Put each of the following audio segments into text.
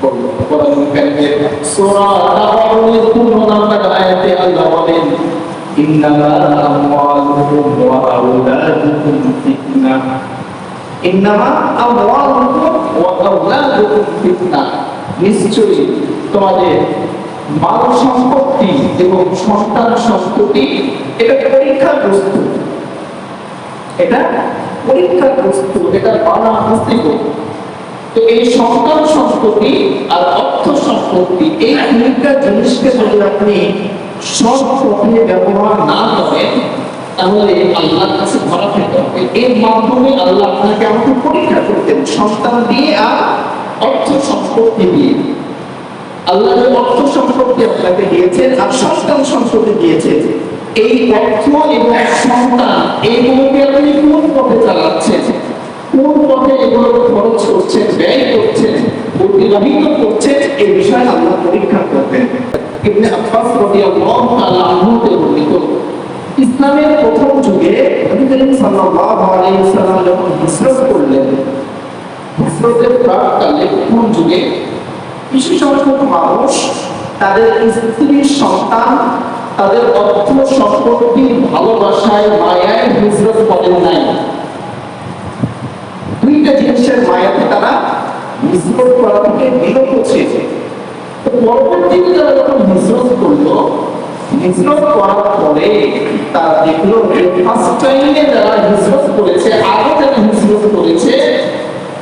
কোরআন কারিমের সূরা তাবারুনের 15 নম্বর আয়াতে আল্লাহ বলেন ইন্নামা আমওয়ালুকুম ওয়া আওলাদুকুম ফিতনাহ ইন্নামা আমওয়ালুকুম ওয়া আওলাদুকুম ফিতনাহ নিশ্চয়ই তোমাদের মাল সম্পত্তি এবং সন্তান সম্পত্তি এটা পরীক্ষার বস্তু। এটা পরীক্ষার বস্তু, এটা বানা বস্তু। তো এই সন্তান সম্পত্তি আর অর্থ সম্পত্তি, এই দুইটা জিনিসকে যদি আপনি সৎ পথে ব্যবহার না করেন, তাহলে আল্লাহর কাছে ধরা খেতে হবে। এর মাধ্যমে আল্লাহ আপনাকে আমাকে পরীক্ষা করতেন সন্তান দিয়ে আর অর্থ সম্পত্তি দিয়ে। আল্লাহ অর্থ সম্পত্তি আপনাকে দিয়েছেন আর সন্তান সম্পত্তি দিয়েছেন এই অর্থ এবং সন্তান এইগুলোকে আপনি কোন পথে চালাচ্ছেন? কোন পথে এগুলো খরচ ব্যয় অতিবাহিত বিষয়ে আল্লাহ পরীক্ষা ইবনে রাদিয়াল্লাহু তাআলা ইসলামের প্রথম যুগে নবী করিম সাল্লাল্লাহু আলাইহি যখন হিজরত করলেন, হিজরতের প্রথম যুগে? কিছু সংখ্যক মানুষ, তাদের স্ত্রী সন্তান, তাদের অর্থ সম্পত্তির ভালোবাসায় মায়ায় হিজরত করেন নাই। দুইটা জিনিসের মায়াতে তারা হিজরত করা থেকে বিরত ছিল পরবর্তীতে তারা যখন হিজরত করল হিজরত করার পরে তারা দেখল ফার্স্ট টাইমে যারা হিজরত করেছে, আগে যারা হিজরত করেছে,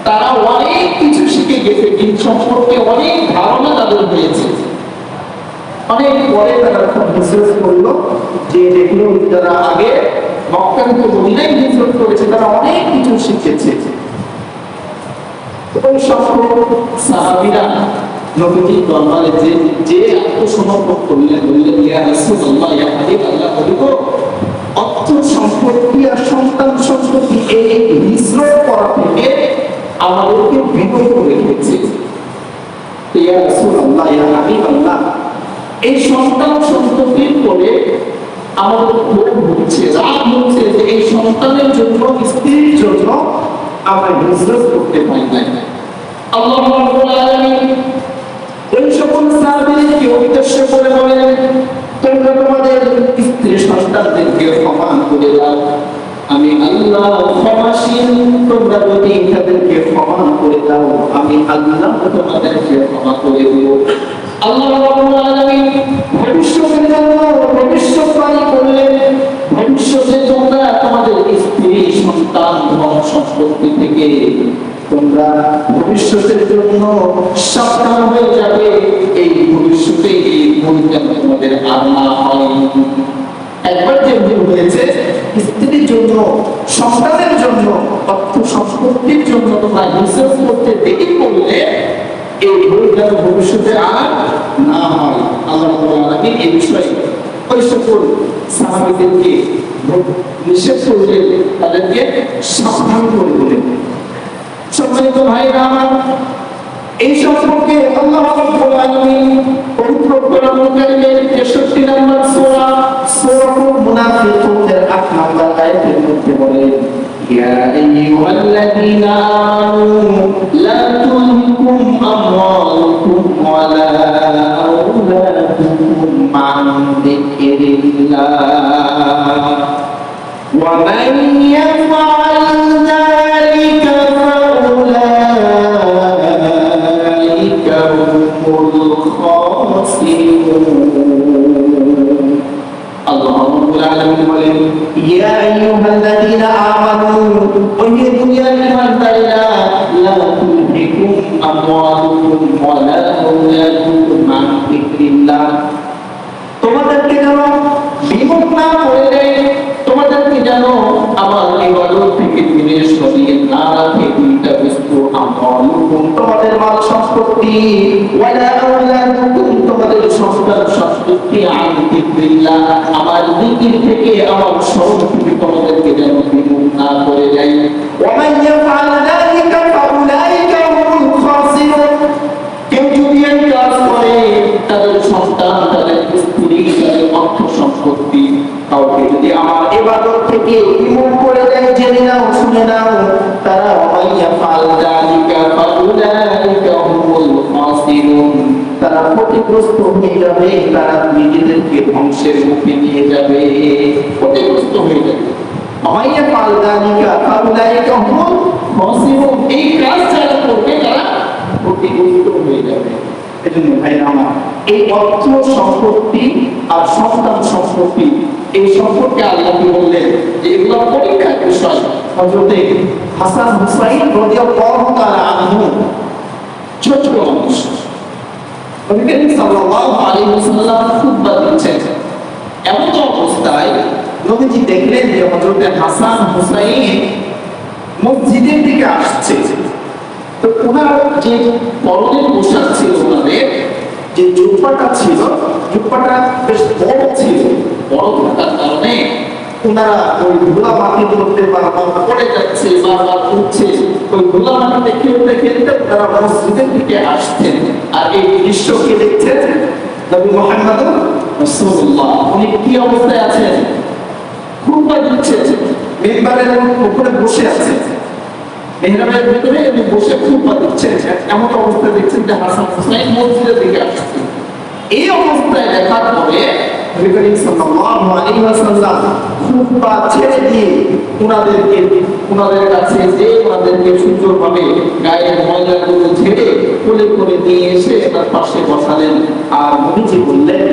তারা অনেক কিছু শিখে গেছে, দিন সম্পর্কে অনেক ধারণা তাদের হয়েছে। অনেক পরে তারা যখন হিজরত করল, যে দেখল যারা আগে মক্কা থেকে মদিনায় হিজরত করেছে, তারা অনেক কিছু শিখেছে। ওই সংখ্যক সাহাবীরা নবীজির দরবারে যে যে আত্মসমর্পণ করলেন, বললেন, ইয়া রাসূলুল্লাহ, ইয়া হাবিব, আল্লাহ বলিব অর্থ সম্পত্তি আর সন্তান সম্পত্তি এই হিজরত করা থেকে আমাদেরকে বিরত করে রেখেছে ইয়া রাসূলুল্লাহ, ইয়া হাবিব, আল্লাহ, এই সন্তান সম্পত্তির পরে আমাদের ক্ষোভ হচ্ছে, রাগ হচ্ছে যে এই সন্তানের জন্য, স্ত্রীর জন্য আমরা হিজরত করতে পারি নাই। আল্লাহ আলামিন ওই সকল সাহাবীদেরকে উদ্দেশ্য করে বলেন, তোমরা তোমাদের স্ত্রী সন্তানদেরকে ক্ষমা করে দাও। আমি আল্লাহ ক্ষমাশীল, তোমরা যদি তাদেরকে ক্ষমা করে দাও, আমি আল্লাহ তোমাদেরকে ক্ষমা করে দেব। আল্লাহ রাব্বুল আলামিন ভবিষ্যতের জন্য, ভবিষ্যৎবাণী করলেন তোমরা তোমাদের স্ত্রী সন্তান ধন সম্পত্তি থেকে তোমরা ভবিষ্যতের জন্য সাবধান হয়ে যাবে। এই ভবিষ্যতে এই ভুল তোমাদের আর না হয়। একবার যে ভুল হয়েছে, স্ত্রীর জন্য, সন্তানের জন্য অর্থ সম্পত্তির জন্য তোমরা করতে এই ভবিষ্যতে আর না হয়। আল্লাহ এই বিষয়ে ওই সকল সাহাবীদেরকে নিষেধ তাদেরকে সাবধান করে দিলেন। সম্মানিত ভাইরা আমার, এই সম্পর্কে আল্লাহ রাব্বুল আলামিন পবিত্র কোরআন কারীমের 63 নম্বর সূরা সূরা মুনাফিকুনের 8 নম্বর আয়াতের মধ্যে বলেন, ইয়া আইয়ুহাল্লাযীনা আমানু লা তুলকুম আমওয়ালুকুম ওয়ালা আওলাদুকুম মান যিকরিল্লাহ। ওয়া মান ইয়াফআল যালিকা আল্লাহ রাব্বুল তোমাদেরকে যেন বিমুখ না করে তোমাদেরকে যেন আমার ইবাদত থেকে দূরে সরিয়ে না রাখে দুইটা বস্তু আমওয়ালুকুম তোমাদের মাল সম্পত্তি আমার দিকির থেকে ক্ষতিগ্রস্ত হয়ে যাবে, তারা নিজেদেরকে ধ্বংসের মুখে নিয়ে যাবে ক্ষতিগ্রস্ত হয়ে যাবে। এই অর্থ সম্পত্তি আর সম্পত্তি, এই সম্পর্কে বললেন হাসান ছোট মানুষ। নবী করিম সাল্লাল্লাহু আলাইহি ওয়াসাল্লাম খুতবা দিচ্ছেন। এমন অবস্থায় নবীজি দেখলেন যে হযরতে হাসান হুসাইন মসজিদের দিকে আসছে। তো ওনার যে পরনের পোশাক ছিল ওনাদের, যে জুব্বাটা ছিল, জুব্বাটা বেশ বড় ছিল। বড় থাকার কারণে ওনারা ওই ধুলা মাটির মধ্যে বারবার পড়ে যাচ্ছে, বারবার উঠছে। ওই ধুলা মাটিতে খেলতে খেলতে? ওনারা মসজিদের দিকে আসছেন। আর এই দৃশ্যকে দেখছেন? নবী মোহাম্মদ রাসূলুল্লাহ, উনি কি অবস্থায় আছেন? খুব দিচ্ছেন মেম্বারের উপরে বসে আছেন মেহরাবের ভিতরে উনি বসে খুব দিচ্ছেন এমন অবস্থা দেখছেন যে হাসান হুসাইন মসজিদের দিকে আসছে। এই অবস্থায় দেখার পরে নবী সাল্লাল্লাহু আলাইহি ওয়াসাল্লাম খুতবা ছেড়ে দিয়ে উনাদেরকে, উনাদের কাছে যে উনাদেরকে সুন্দরভাবে গায়ের ময়লাগুলো ঝেড়ে কোলে করে নিয়ে এসে তার পাশে বসালেন। আর নবীজি বললেন,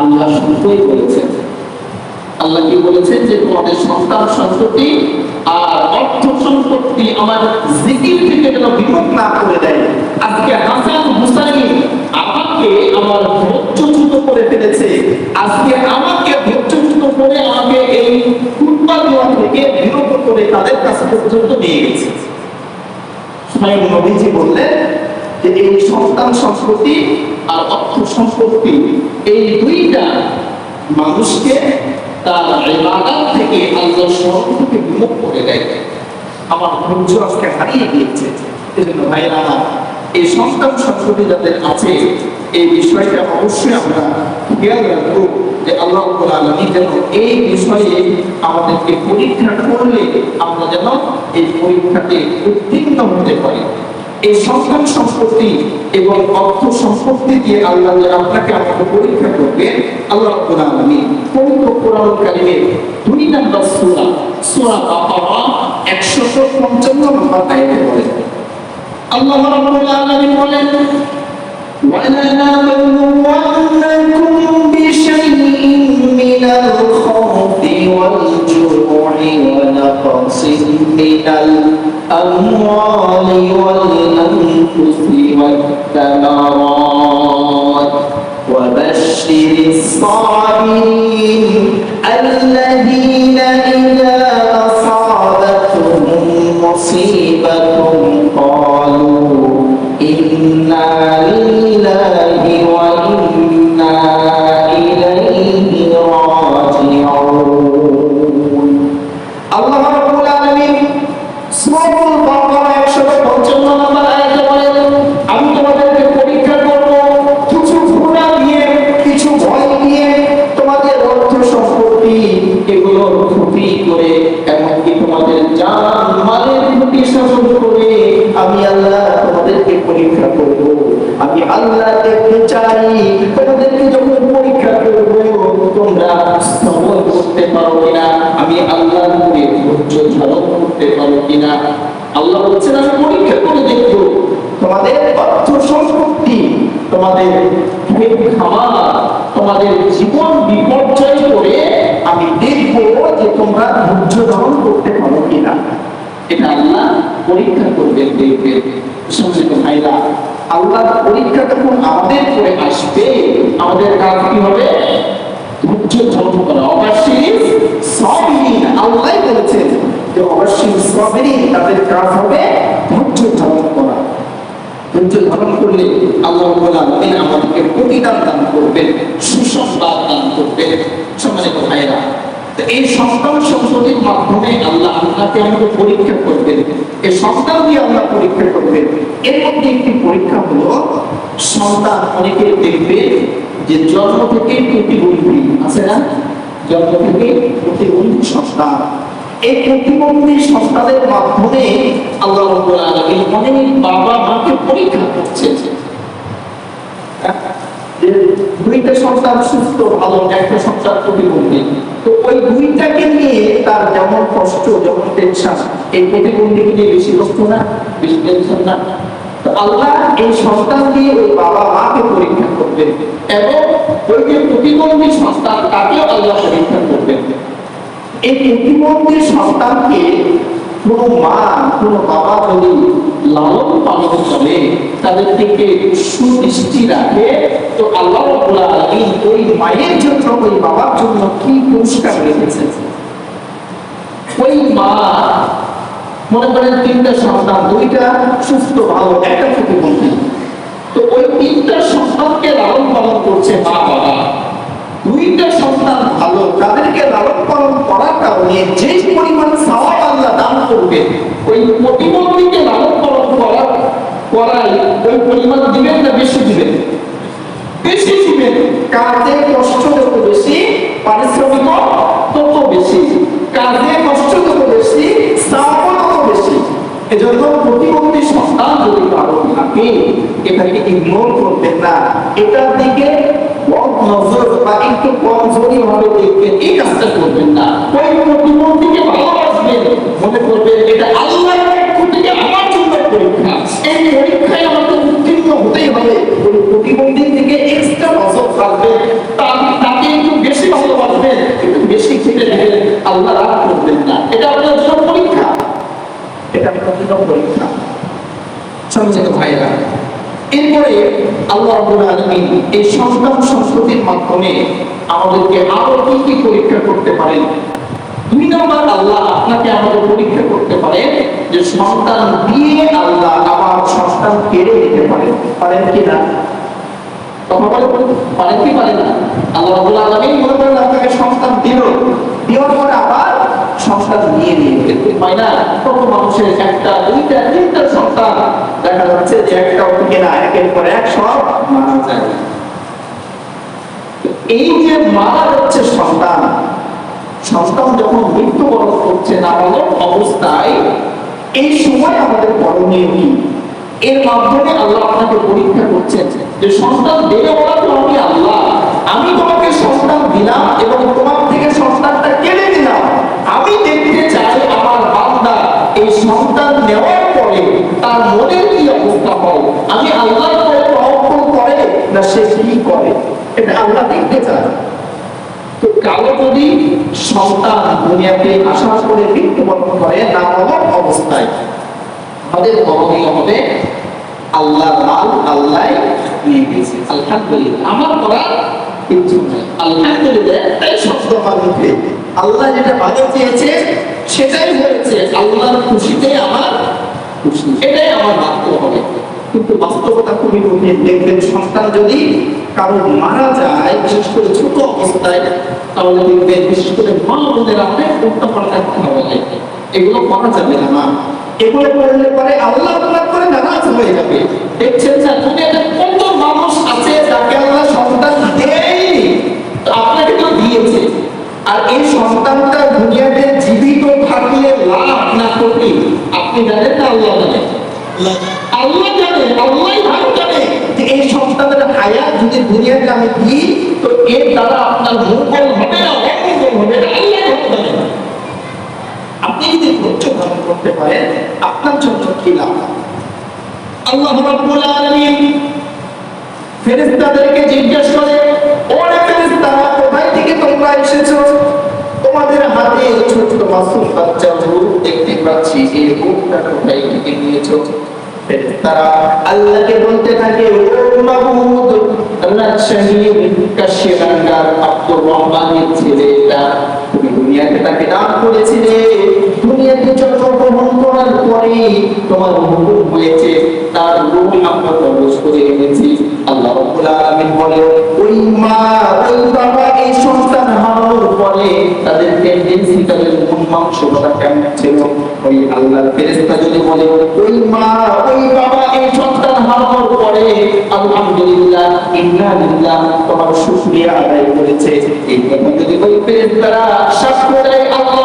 আল্লাহ শুনতেই বলেছেন। আল্লাহ কি বলেছেন যে, তোমাদের সন্তান সন্ততি আর অর্থ সম্পত্তি আমার জিকির থেকে যেন বিমুখ না করে দেয়। আজকে হাসান হুসাইন আমাকে আমার ধৈর্যচ্যুত করে ফেলেছে। আজকে আমাকে ধৈর্যচ্যুত করে আমাকে এই দেওয়া থেকে বিরত করে তাদের কাছে পর্যন্ত নিয়ে গেছে। স্বয়ং নবীজি বললেন যে এই সন্তান সম্পত্তি আর অর্থ এই দুইটা মানুষকে তার থেকে আল্লাহ থেকে বিমুখ করে দেয়। আমার ধৈর্য আজকে হারিয়ে গিয়েছে। এজন্য ভাইরা এই সন্তান সম্পত্তি যাদের আছে, এই বিষয়টা অবশ্যই আমরা খেয়াল রাখব। যে আল্লাহ আলমী যেন এই বিষয়ে আমাদেরকে পরীক্ষা করলে আমরা যেন এই পরীক্ষাতে উত্তীর্ণ হতে পারি। এই সন্তান সম্পত্তি এবং অর্থ সম্পত্তি দিয়ে আল্লাহ আপনাকে আমাকে পরীক্ষা করবেন আল্লাহ কোরআনী পবিত্র কোরআন কারিমের দুই নাম্বার সুরা সুরা বাবা একশো পঞ্চান্ন নম্বর আয়তে বলেন আল্লাহ রাব্বুল আলামিন বলেন ওয়া লা নাদুন্নাকুম ونقص من الأموال والأنفس والثمرات. وبشر الصابرين الذين إذا أصابتهم مصيبة ক্ষতি করে এমনকি তোমাদের জান মালের ক্ষতি সাধন করে আমি আল্লাহ তোমাদেরকে পরীক্ষা করব। আমি আল্লাহ দেখতে চাই, তোমাদেরকে যখন পরীক্ষা করব, তোমরা স্তবর করতে পারো কিনা? আমি আল্লাহর উপরে ধৈর্য ধারণ করতে পারো কিনা? আল্লাহ বলছেন, আমি পরীক্ষা করে দেখব। তোমাদের অর্থ সম্পত্তি, তোমাদের খামার, তোমাদের জীবন বিপর্যয় করে দেখব যে তোমরা ধৈর্য ধারণ করতে পারো কিনা। এটা আল্লাহ পরীক্ষা করবেন দেখবেন সম্মানিত ভাইরা আল্লাহ পরীক্ষা যখন আমাদের করে আসবে, আমাদের কাজ কি হবে? ধৈর্য ধারণ করা। অবশ্যই সাবিরিন আল্লাহ বলেছেন যে অবশ্যই সাবিরিন তাদের কাজ হবে ধৈর্য ধারণ করা। ধৈর্য ধারণ করলে আল্লাহ আলামিন আমাদেরকে প্রতিদান দান করবেন, সুসংবাদ দান করবেন। সম্মানিত ভাইরা এই সন্তান সম্পত্তির মাধ্যমে আল্লাহ আপনাকে আমাকে পরীক্ষা করবেন। এই সন্তান দিয়ে আল্লাহ পরীক্ষা করবেন। এর মধ্যে একটি পরীক্ষা হলো, সন্তান অনেকে দেখবে যে জন্ম থেকে প্রতিবন্ধী আছে না? জন্ম থেকে প্রতিবন্ধী সন্তান। এই প্রতিবন্ধী সন্তানের মাধ্যমে আল্লাহ অনেক বাবা মাকে পরীক্ষা করছেন। হ্যাঁ? সন্তান সুস্থ, ভালো, একটা সন্তান প্রতিবন্ধী। তো ওই দুইটাকে নিয়ে তার যেমন কষ্ট, যেমন টেনশন এই প্রতিবন্ধীকে নিয়ে বেশি কষ্ট না, বেশি টেনশন না। তো আল্লাহ এই সন্তান দিয়ে ওই বাবা মাকে পরীক্ষা করবেন এবং ওই যে প্রতিবন্ধী সন্তান, তাকেও আল্লাহ পরীক্ষা করবেন। এই প্রতিবন্ধী সন্তানকে কোনো মা, কোনো বাবা যদি লালন পালন সুদৃষ্টি রাখে। তো আল্লাহ ওই মায়ের জন্য, ওই বাবার জন্য কি পুরস্কার ওই মা, মনে করেন তিনটা সন্তান, দুইটা সুস্থ, ভালো, একটা তো ওই তিনটা সন্তানকে লালন পালন করছে মা, বাবা। দুইটা সন্তান ভালো, তাদেরকে লালন পালন করার কারণে যে পরিমাণ সওয়াব আল্লাহ দান করবে, ওই প্রতিবন্ধীকে করাই ওই পরিমাণ দিবেন না বেশি দিবেন? বেশি দিবেন। কাজে কষ্ট যত বেশি, পারিশ্রমিক তত বেশি। কাজে কষ্ট যত বেশি শ্রাপ তত বেশি। এজন্য প্রতিবন্ধী সন্তান যদি কারও থাকে, এটাকে ইগনোর করবেন না। এটার দিকে নজর বা একটু কমজোরি ভাবে দেখবেন, এই কাজটা করবেন না। ওই প্রতিবন্ধীকে ভালোবাসবেন। মনে করবেন, এটা আল্লাহর পক্ষ থেকে আমার জন্য পরীক্ষা এই পরীক্ষায় আমাকে উত্তীর্ণ হতেই হবে ওই প্রতিবন্ধীর দিকে এক্সট্রা নজর রাখবেন তাকে একটু বেশি ভালোবাসবেন, একটু বেশি খেটে দেবেন, আল্লাহ রাগ করবেন না। এটা আপনার জন্য পরীক্ষা। এটা আপনার পরীক্ষা। সম্মানিত ভাইরা এরপরে আল্লাহ রাব্বুল আলামিন এই সন্তান সংস্কৃতির মাধ্যমে আমাদেরকে আরও কি কি পরীক্ষা করতে পারেন? দুই নম্বর, আল্লাহ আপনাকে আমাদের পরীক্ষা করতে পারে যে সন্তান দিয়ে আল্লাহ আবার সন্তান কেড়ে নিতে পারেন পারেন কি না? কথা কি না। আল্লাহ মনে করেন আপনাকে সন্তান দিল। দেওয়ার পরে আবার সন্তান নিয়ে নিয়ে না কত মানুষের একটা, দুইটা, তিনটা দেখা যাচ্ছে যে একটাও থেকে না, একের পর এক সব মারা যায়। এই যে মারা সন্তান সন্তান যখন মৃত্যুবরণ করছে নাবালক অবস্থায়, এই সময় আমাদের করণীয় কি? এর মাধ্যমে আল্লাহ আপনাকে পরীক্ষা করছেন যে সন্তান দেবে বলা তো আমি আল্লাহ। আমি তোমাকে সন্তান দিলাম এবং তোমার থেকে সন্তানটা কেড়ে দিলাম আমি দেখতে চাই আমার বান্দা এই সন্তান নেওয়ার পরে তার মনের কি অবস্থা হয়? আমি আল্লাহর পরে করে না সে কি করে? এটা আল্লাহ দেখতে চায়। তো কারও যদি সন্তান দুনিয়াতে আসার করে মৃত্যুবরণ করে নাবালক অবস্থায়, আমাদের করণীয় হবে আল্লাহর মাল আল্লাহ নিয়ে গেছে আলহামদুলিল্লাহ। আমার করার কিছু আলহামদুলিল্লাহ। শব্দ মুখে আল্লাহ যেটা ভালো চেয়েছে, সেটাই হয়েছে। আল্লাহর খুশিতে আমার খুশি। এটাই আমার বাক্য হবে। কিন্তু বাস্তবতা খুবই কঠিন দেখবেন, সন্তান যদি কারও মারা যায়, বিশেষ করে ছোট অবস্থায়, তাহলে দেখবেন, বিশেষ করে মা বোনেরা অনেক উল্টা পাল্টা কথা বলে এগুলো করা যাবে না মা। এগুলো করলে পরে আল্লাহ আল্লাহ করে নারাজ হয়ে যাবে। দেখছেন যে দুনিয়াতে কত আর এই সন্তানটা দুনিয়াতে জীবিত থাকলে লাভ না ক্ষতি আপনি জানেন না আল্লাহ আল্লাহ জানে আল্লাহ ভালো জানে যে এই সন্তানের হায়াত যদি দুনিয়াতে আমি দিই, তো এর দ্বারা আপনার মঙ্গল হবে না, অমঙ্গল হবে এটা আল্লাহ জানে। আপনি যদি ধৈর্য ধারণ করতে পারেন, আপনার জন্য কি লাভ? আল্লাহ রাব্বুল আলামিন ফেরেশতাদেরকে জিজ্ঞেস করে এসেছ? তোমাদের হাতে ছোট্ট মাসুম বাচ্চা রূপ দেখতে পাচ্ছি। এই রূপটা কোথায় থেকে নিয়েছো। ফেরেশতারা আল্লাহকে বলতে থাকে মাবুদ আল্লাহ তোমার হুকুম হয়েছে, তার আমরা প্রবেশ করে এনেছি। আল্লাহ রাব্বুল আলামিন বলে ওই মা, ওই বাবা, এই সন্তান পরে তাদের টেন্ডেন্সি তাদের মানসিকতা কেমন ছিল? ওই আল্লাহর ফেরেশতা যদি বলে, ওই মা, ওই বাবা, এই সন্তান হারানোর পরে আলহামদুলিল্লাহ, ইন্না লিল্লাহ, তোমার শুকরিয়া আদায় করেছে। এই কথা যদি ওই ফেরেশতারা সাক্ষ্য দেয় আল্লাহ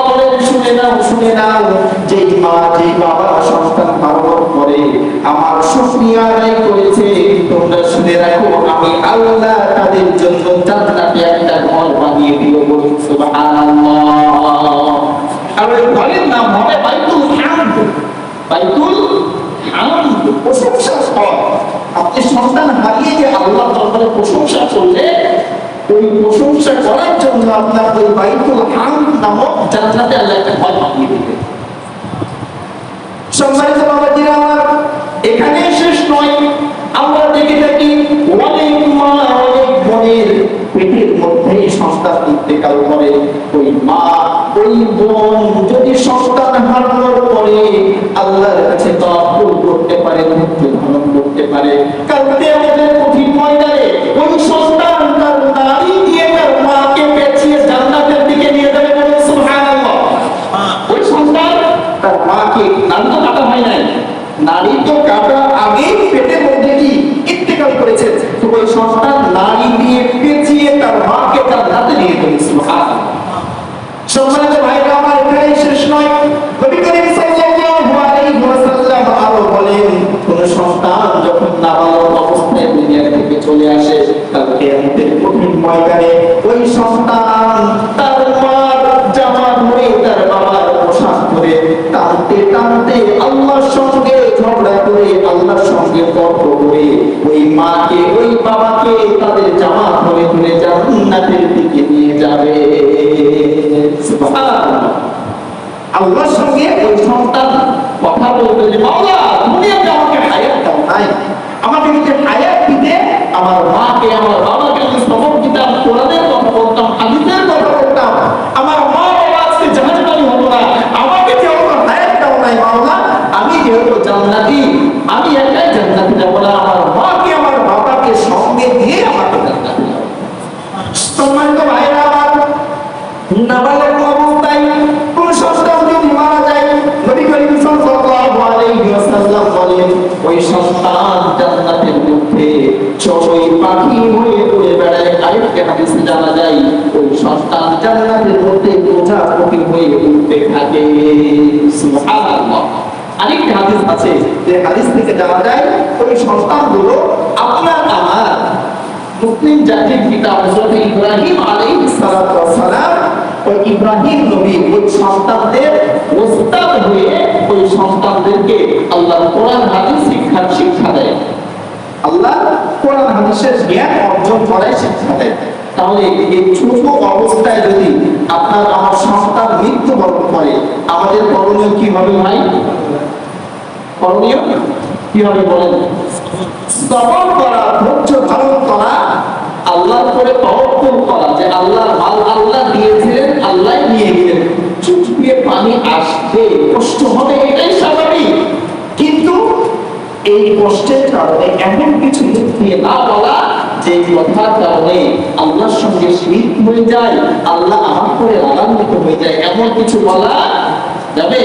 শুনে নাও শুনে নাও যে মা যে বাবা সন্তান হারানোর পরে আমার শুকরিয়া আদায় করেছে, তোমরা শুনে রাখো, আমি আল্লাহ তাদের জন্য জান্নাতে একটা ঘর বানিয়ে দিব বলুন আপনি সন্তান হারিয়ে যে আল্লাহ দরবারে প্রশংসা করলে ওই প্রশংসা করার জন্য আপনার ওই বাইতুল হামদ নামক আল্লাহ একটা সম্মানিত আমার এখানে শেষ নয়। আমরা দেখে থাকি অনেক মা অনেক বোনের পেটের মধ্যে সন্তান ইন্তেকাল করে ওই মা, ওই বোন যদি হারানোর পরে আল্লাহর কাছে তাওয়াক্কুল করতে পারে ধৈর্য ধারণ করতে পারে কালকে আল্লাহর সঙ্গে ওই সন্তান কথা বলবে যে মাওলা তুমি আমাকে হায়াত দাও। নাই। আমাকে হায়াত দিতে আমার বাবাকে আমি সবক দিতাম কোরআনের কথা বলতাম হাদিসের কথা বলতাম আমার মা বাবা আজকে জাহান্নামী হতো না আমাকে যেহেতু হায়াত দাও নাই মাওলা আমি যেহেতু জান্নাতি আমি একাই জান্নাতি যাব না আমার মাকে আমার বাবাকে সঙ্গে দিয়ে আমাকে জান্নাতি যাব সম্মানিত ভাইরা আমার নাবালক অবস্থায় কোন সন্তান যদি মারা যায় নবী করিম সাল্লাল্লাহু আলাইহি ওয়াসাল্লাম বলেন ওই সন্তান জান্নাতের মধ্যে মুসলিম জাতির পিতা হযরত ইব্রাহিম আলাইহিস সালাম, ওই ইব্রাহিম নবী ওই সন্তানদের ওস্তাদ হয়ে ওই সন্তানদেরকে আল্লাহ কোরআন হাদিস শিক্ষা আল্লাহ কোরআন, হাদিসের জ্ঞান অর্জন করায় শিক্ষা দেয়। তাহলে এই ছোট অবস্থায় যদি আপনার, আমার সন্তান মৃত্যুবরণ করে, আমাদের করণীয় কি হবে ভাই? করণীয় কি হবে বলেন? স্তবন করা, ধৈর্য ধারণ করা, আল্লাহর করে তওয়াক্কুল করা, যে আল্লাহর মাল আল্লাহ দিয়েছিলেন, আল্লাহ নিয়ে গেলেন। চুপিয়ে পানি আসবে, কষ্ট হবে, এটাই স্বাভাবিক। এই কষ্টের কারণে এমন কিছু মুখ দিয়ে না বলা যে কথার কারণে আল্লাহর সঙ্গে শীত হয়ে যায়, আল্লাহ আমার করে রাগান্বিত হয়ে যায়, এমন কিছু বলা যাবে?